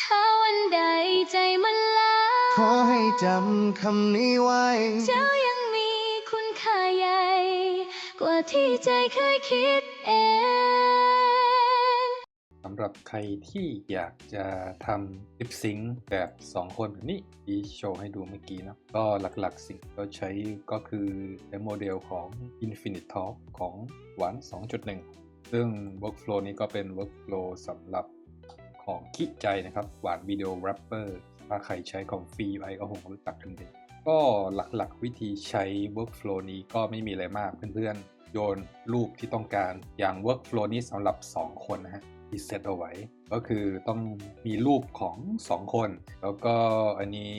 ถ้าวันใดใจมันล้าขอให้จำคำนี้ไว้ เจ้ายังมีคุณค่าใหญ่ กว่าที่ใจเคยคิดเองสำหรับใครที่อยากจะทำ lip sync แบบ 2 คนแบบนี้ที่โชว์ให้ดูเมื่อกี้นะก็หลักๆสิ่งที่เราใช้ก็คือใช้โมเดลของ Infinite Talk ของหวาน2.1 ซึ่ง workflow นี้ก็เป็น workflow สำหรับ ของคิดใจนะครับหวานวิดีโอ rapper ถ้าใครใช้ของฟรีไว้ก็คงรู้จักกันดีก็หลักๆวิธีใช้ workflow นี้ก็ไม่มีอะไรมากเพื่อนๆ โยนรูปที่ต้องการอย่าง workflow นี้สำหรับ 2 คนนะฮะที่เซตเอาไว้ ก็คือต้องมีรูปของ 2 คน แล้วก็อันนี้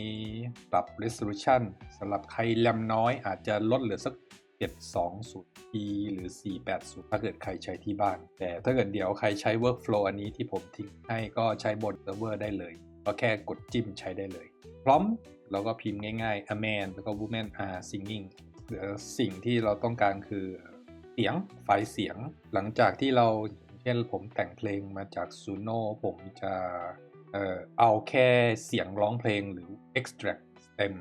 ปรับ resolution สำหรับใครแรมน้อยอาจจะลดเหลือสัก 720p หรือ 480 ถ้าเกิดใครใช้ที่บ้าน แต่ถ้าเกิดเดี๋ยวใครใช้ workflow อันนี้ที่ผมทิ้งให้ก็ใช้บนเซิร์ฟเวอร์ได้เลย ก็แค่กดจิ้มใช้ได้เลย พร้อมเราก็พิมพ์ง่ายๆ a man แล้วก็ woman are singing เหลือสิ่งที่เราต้องการคือเสียงไฟล์เสียง หลังจากที่เราเช่นผมแต่งเพลงมาจาก Suno ผมจะเอ่อเอาแค่เสียงร้องเพลงหรือ extract stem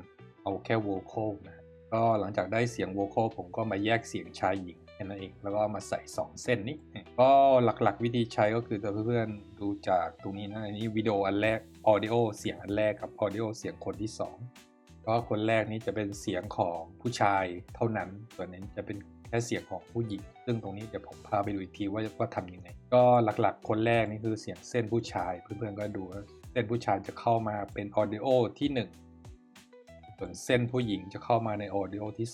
เอาแค่ vocal นะ ก็หลังจากได้เสียง vocal ผมก็มาแยกเสียงชายหญิงแค่นั้นเองแล้วก็มาใส่ 2 เส้นนี้ ก็หลักๆวิธีใช้ก็คือเพื่อนๆดูจากตรงนี้นะอันนี้วิดีโออันแรก audio เสียงอันแรกกับ audio เสียงคนที่ 2 ก็คนแรกนี้จะเป็นเสียงของผู้ชายเท่านั้นส่วนนี้จะเป็นแค่เสียงของผู้หญิง ซึ่งตรงนี้เดี๋ยวผมพาไปดูอีกทีว่าว่าทำยังไง ก็หลักๆ คนแรกนี่คือเสียงเส้นผู้ชาย เพื่อนๆก็ดูเส้นผู้ชายจะเข้ามาเป็นออดิโอที่ 1 ส่วนเส้นผู้หญิงจะเข้ามาในออดิโอที่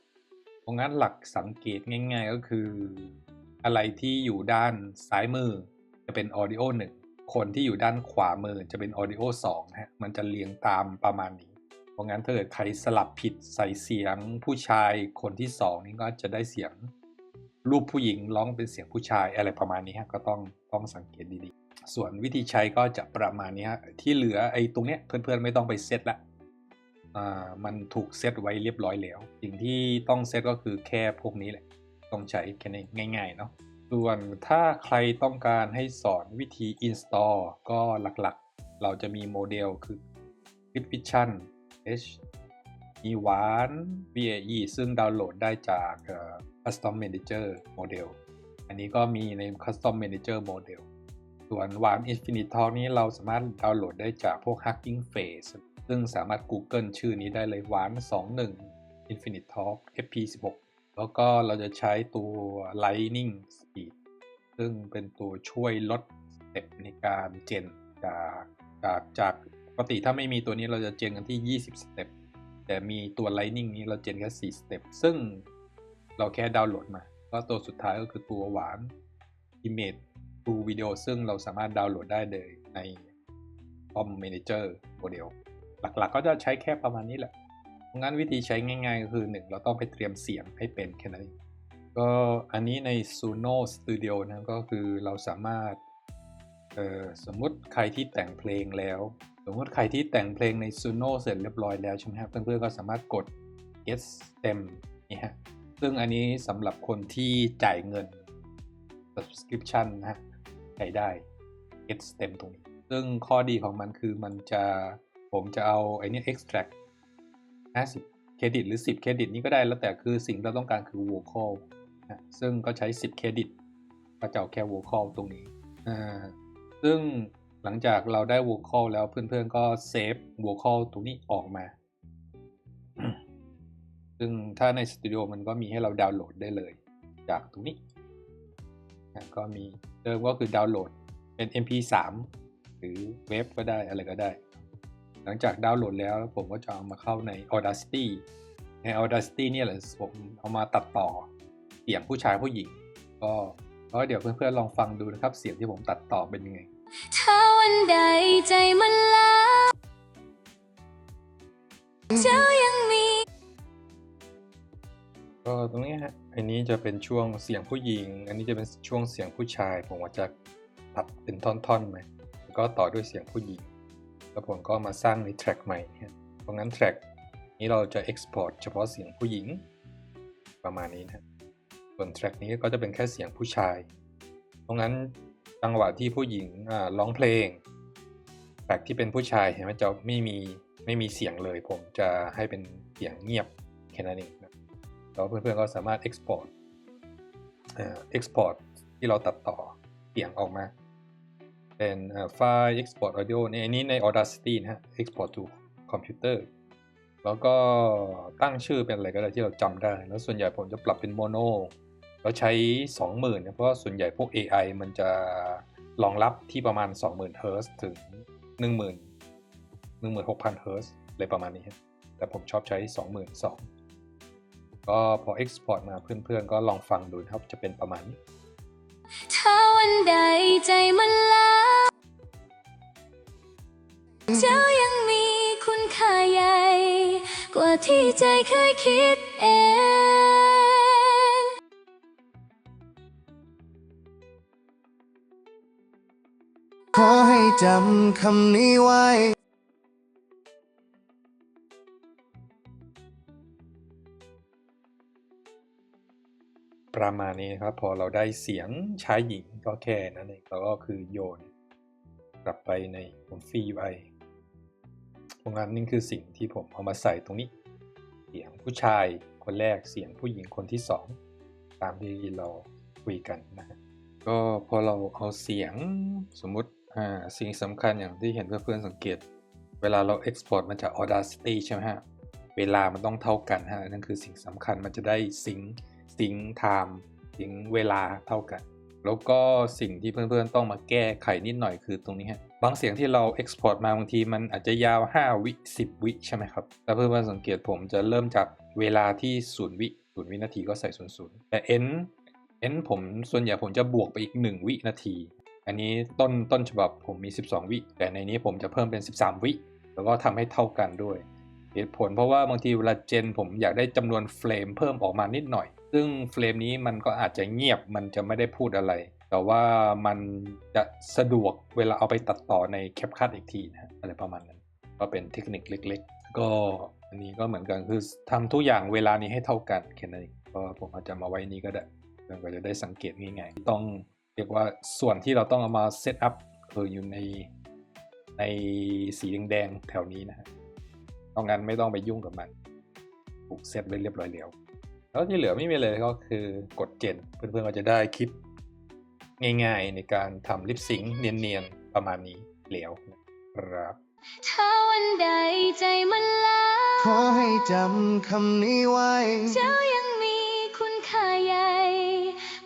2 เพราะงั้นหลักสังเกตง่ายๆก็คือ อะไรที่อยู่ด้านซ้ายมือจะเป็นออดิโอ1คนที่อยู่ด้านขวามือจะเป็นออดิโอ2ฮะมันจะเรียงตามประมาณนี้ เพราะงั้นถ้าเกิดใครสลับผิดใส่เสียงผู้ชายคนที่สองนี่ก็จะได้เสียงรูปผู้หญิงร้องเป็นเสียงผู้ชายอะไรประมาณนี้ฮะก็ต้องต้องสังเกตดีๆ ส่วนวิธีใช้ก็จะประมาณนี้ฮะที่เหลือไอ้ตรงเนี้ยเพื่อนๆไม่ต้องไปเซตละ มันถูกเซตไว้เรียบร้อยแล้ว สิ่งที่ต้องเซตก็คือแค่พวกนี้แหละ ต้องใช้แค่นี้ง่าย ๆ เนาะ ส่วนถ้าใครต้องการให้สอนวิธี install ก็หลักๆ เราจะมีโมเดลคือ Clip Vision H มีหวาน VAE ซึ่งดาวน์โหลดได้จากเอ่อ Custom Manager Model อันนี้ก็มีใน Custom Manager Model ส่วนหวาน Infinite Talk นี้เราสามารถดาวน์โหลดได้จากพวก Hugging Face ซึ่งสามารถ Google ชื่อนี้ได้เลยหวาน21 Infinite Talk FP16 แล้วก็เราจะใช้ตัว Lightning Speed ซึ่งเป็นตัวช่วยลดสเต็ปในการเจนจากจากจากปกติถ้าไม่มีตัวนี้เราจะเจนกันที่ 20 สเต็ปแต่มีตัว Lightning นี้เราเจนแค่4สเต็ปซึ่งเราแค่ดาวน์โหลดมา ก็ตัวสุดท้ายก็คือตัวหวาน Image to Video ซึ่งเราสามารถดาวน์โหลดได้เลยใน Tom Manager Model หลักๆ ก็จะใช้แค่ประมาณนี้แหละงั้นวิธีใช้ง่ายๆ ก็คือ 1 เราต้องไปเตรียมเสียงให้เป็นแค่นั้นก็อันนี้ใน Suno Studio นะก็คือเราสามารถเอ่อสมมติใครที่แต่งเพลงแล้ว สมมติใครที่แต่งเพลงใน Suno เสร็จเรียบร้อยแล้วใช่ไหมครับเพื่อนๆก็สามารถกด get stem นี่ฮะซึ่งอันนี้สำหรับคนที่จ่ายเงิน subscription นะฮะใช้ได้ get stem ตรงนี้ ซึ่งข้อดีของมันคือมันจะ ผมจะเอาไอ้นี่ extract 50เครดิตหรือ 10 เครดิตนี่ก็ได้แล้วแต่คือสิ่งเราต้องการคือ vocal นะซึ่งก็ใช้ 10 เครดิตก็จะเอาแค่ vocal ตรงนี้อ่าซึ่งหลังจากเราได้ vocal แล้วเพื่อนๆก็เซฟ vocal ตรงนี้ออกมา ซึ่งถ้าในสตูดิโอมันก็มีให้เราดาวน์โหลดได้เลย จากตรงนี้นะก็มีเดิมก็คือดาวน์โหลดเป็น mp3 หรือเว็บก็ได้อะไรก็ได้ หลังจากดาวน์โหลดแล้วผมก็จะเอามาเข้าใน Audacity ใน Audacity เนี่ยแหละผมเอามาตัดต่อเสียงผู้ชายผู้หญิง ก็ก็เดี๋ยวเพื่อนๆลองฟังดูนะครับ เสียงที่ผมตัดต่อเป็นยังไงถ้าวันใดใจมันล้าเจ้ายังมี ก็ตรงนี้ฮะ อันนี้จะเป็นช่วงเสียงผู้หญิง อันนี้จะเป็นช่วงเสียงผู้ชาย ผมว่าจะตัดเป็นท่อนๆไหมแล้วก็ต่อด้วยเสียงผู้หญิง แล้วผมก็มาสร้างในแทร็กใหม่เนี่ยเพราะงั้นแทร็กนี้เราจะ export เฉพาะเสียงผู้หญิงประมาณนี้นะส่วนแทร็กนี้ก็จะเป็นแค่เสียงผู้ชาย เพราะงั้นจังหวะที่ผู้หญิงร้องเพลงแฟกที่เป็นผู้ชายเห็นไหมจะไม่มีไม่มีเสียงเลย ผมจะให้เป็นเสียงเงียบแค่นั้นเองนะแล้วเพื่อนๆก็สามารถ export เอ่อ export ที่เราตัดต่อเสียงออกมา เป็นเอ่อไฟล์ export audio ในอันนี้ใน Audacity นะฮะ export to computer แล้วก็ตั้งชื่อเป็นอะไรก็ได้ที่เราจำได้ แล้วส่วนใหญ่ผมจะปรับเป็นโมโนเราใช้ 20,000นะเพราะส่วนใหญ่พวก AI มันจะรองรับที่ประมาณ 20,000เฮิร์ตถึง 10,000 16,000เฮิร์ตอะไรประมาณนี้ แต่ผมชอบใช้ 22,000ก็พอ export มาเพื่อนๆ ก็ลองฟังดูนะครับจะเป็นประมาณนี้ วันใดใจมันลาเจ้ายังมีคุณค่าใหญ่ กว่าที่ใจเคยคิดเองขอให้จำคำนี้ไว้ ประมาณนี้นะครับ พอเราได้เสียงชายหญิงก็แค่นั้นเองแล้วก็คือโยน กลับไปใน Comfy UI ตรงนั้นนี่คือสิ่งที่ผมเอามาใส่ตรงนี้ เสียงผู้ชายคนแรกเสียงผู้หญิงคนที่สองตามที่เราคุยกันนะก็พอเราเอาเสียงสมมุติอ่าสิ่งสำคัญอย่างที่เห็นเพื่อนๆสังเกต เวลาเรา Export มาจาก Audacity ใช่ไหมฮะ เวลามันต้องเท่ากันฮะนั่นคือสิ่งสำคัญมันจะได้ซิง ซิงไทม์ซิงเวลาเท่ากัน แล้วก็สิ่งที่เพื่อนๆต้องมาแก้ไขนิดหน่อยคือตรงนี้ฮะบางเสียงที่เรา Export มาบางทีมันอาจจะยาว 5 วิ 10 วิใช่ไหมครับแล้วเพื่อนๆสังเกตผมจะเริ่มจากเวลาที่0วิ0วินาทีก็ใส่00แต่ n n ผมส่วนใหญ่ผมจะบวกไปอีก 1 วินาที อันนี้ต้นต้นฉบับผมมี 12 วิแต่ในนี้ผมจะเพิ่มเป็น 13 วิแล้วก็ทำให้เท่ากันด้วย เหตุผลเพราะว่าบางทีเวลาเจนผมอยากได้จำนวนเฟรมเพิ่มออกมานิดหน่อย ซึ่งเฟรมนี้มันก็อาจจะเงียบมันจะไม่ได้พูดอะไร แต่ว่ามันจะสะดวกเวลาเอาไปตัดต่อในแคปคัตอีกทีนะอะไรประมาณนั้น ก็เป็นเทคนิคเล็ก ๆ ก็อันนี้ก็เหมือนกันคือทำทุกอย่างเวลานี้ให้เท่ากันแค่นั้นเองก็ผมอาจจะมาไว้นี้ก็ได้เพื่อนก็จะได้สังเกตง่ายๆต้องเรียกว่าส่วนที่เราต้องเอามาเซตอัพคืออยู่ในในสีแดงๆแถวนี้นะฮะ ตรงนั้นไม่ต้องไปยุ่งกับมันถูกเซตไว้เรียบร้อยแล้วแล้วที่เหลือไม่มีเลยก็คือกดเจนเพื่อนๆก็จะได้คลิปง่ายๆในการทำลิปซิงค์เนียนๆ ประมาณนี้แล้วนะครับถ้าวันใดใจมันล้าขอให้จำคำนี้ไว้ เจ้ายังมีคุณค่าใหญ่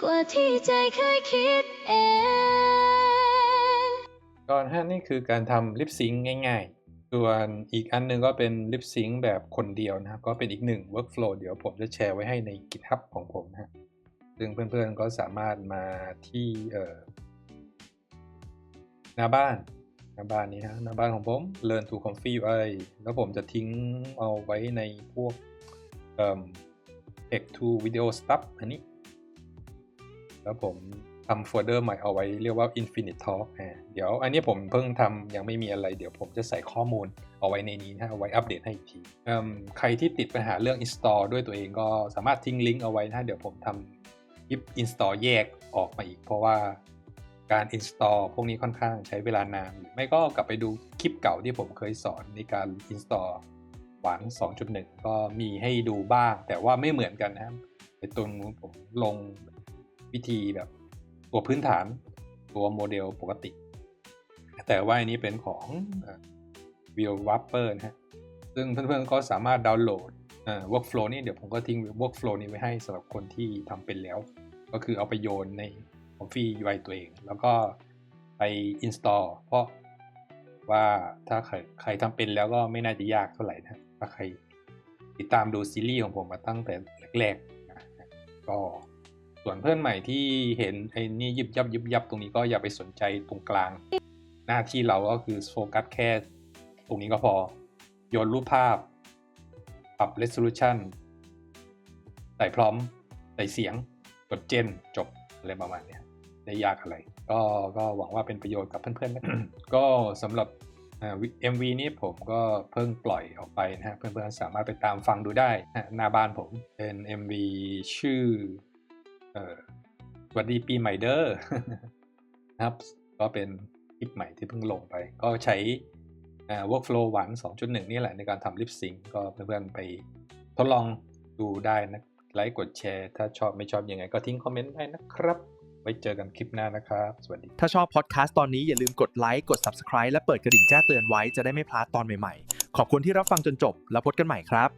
กว่าที่ใจเคยคิดเองก่อนฮะนี่คือการทำลิปซิงค์ง่ายๆ ส่วนอีกอันหนึงก็เป็นลิปซิงค์แบบคนเดียวนะครับ ก็เป็นอีกหนึ่ง workflow เดี๋ยวผมจะแชร์ไว้ให้ใน GitHub ของผมนะฮะซึ่งเพื่อนๆก็สามารถมาที่เออหน้าบ้านหน้าบ้านนี้นะหน้าบ้านของผม learn to config UI แล้วผมจะทิ้งเอาไว้ในพวกเอ่อ text to video stuff อันนี้ แล้วผม ทำโฟลเดอร์ใหม่เอาไว้เรียกว่า Infinite Talk อ่าเดี๋ยวอันนี้ผมเพิ่งทำยังไม่มีอะไร เดี๋ยวผมจะใส่ข้อมูลเอาไว้ในนี้นะเอาไว้อัปเดตให้อีกทีใครที่ติดปัญหาเรื่อง install ด้วยตัวเองก็สามารถทิ้งลิงก์เอาไว้นะเดี๋ยวผมทำคลิป install แยกออกมาอีก เพราะว่าการ install พวกนี้ค่อนข้างใช้เวลานานหรือไม่ก็กลับไปดูคลิปเก่าที่ผมเคยสอนในการ install หวาน2.1 ก็มีให้ดูบ้าง แต่ว่าไม่เหมือนกันนะครับในตัวนู้นผมลงวิธีแบบ ตัวพื้นฐานตัวโมเดลปกติ แต่ว่าอันนี้เป็นของ v i e w w a p p e r นะฮะซึ่งเพื่อนๆก็สามารถดาวน์โหลดอ่อ workflow นี่เดี๋ยวผมก็ทิ้ง workflow นี้ไว้ให้สำหรับคนที่ทำเป็นแล้ว ก็คือเอาไปโยนใน Config UI ตัวเอง แล้วก็ไป install เพราะว่าถ้าใครใครทำเป็นแล้วก็ไม่น่าจะยากเท่าไหร่นะถ้าใครติดตามดูซีรีส์ของผมมาตั้งแต่แรกๆนะก็ ส่วนเพื่อนใหม่ที่เห็นไอ้นี่ยิบยับยิบยับตรงนี้ก็อย่าไปสนใจตรงกลาง หน้าที่เราก็คือโฟกัสแค่ตรงนี้ก็พอ โยนรูปภาพ ปรับ resolution ใส่พร้อม ใส่เสียง กดเจนจบอะไรประมาณเนี้ยได้ยากอะไร ก็ก็หวังว่าเป็นประโยชน์กับเพื่อนๆนะก็สำหรับอ่า MV นี้ผมก็เพิ่งปล่อยออกไปนะฮะ เพื่อนๆสามารถไปตามฟังดูได้นะหน้าบ้านผมเป็น MV ชื่อ เออสวัสดีปีใหม่เด้อนะครับ ก็เป็นคลิปใหม่ที่เพิ่งลงไป ก็ใช้ workflow หวาน2.1 นี่แหละในการทำ lip sync ก็เพื่อนๆไปทดลองดูได้นะ ไลค์กดแชร์ ถ้าชอบไม่ชอบยังไง ก็ทิ้งคอมเมนต์ได้นะครับ ไว้เจอกันคลิปหน้านะครับ สวัสดี ถ้าชอบพอดแคสต์ตอนนี้อย่าลืมกดไลค์กด Subscribe และเปิดกระดิ่งแจ้งเตือนไว้จะได้ไม่พลาดตอนใหม่ๆ ขอบคุณที่รับฟังจนจบ แล้วพบกันใหม่ครับ